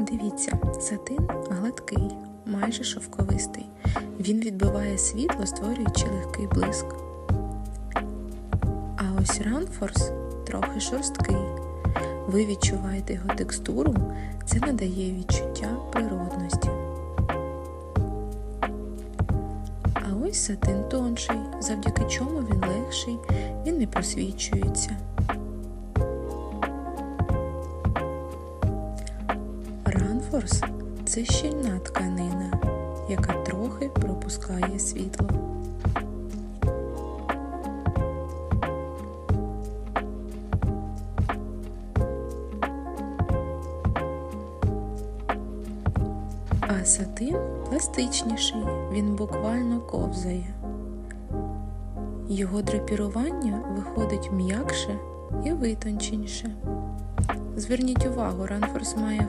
Дивіться, сатин гладкий, майже шовковистий. Він відбиває світло, створюючи легкий блиск. А ось ранфорс трохи шорсткий. Ви відчуваєте його текстуру, це надає відчуття природності. А ось сатин тонший, завдяки чому він легший, він не просвічується. Ранфорс це щільна тканина, яка трохи пропускає світло. А сатин пластичніший, він буквально ковзає. Його драпірування виходить м'якше і витонченіше. Зверніть увагу, ранфорс має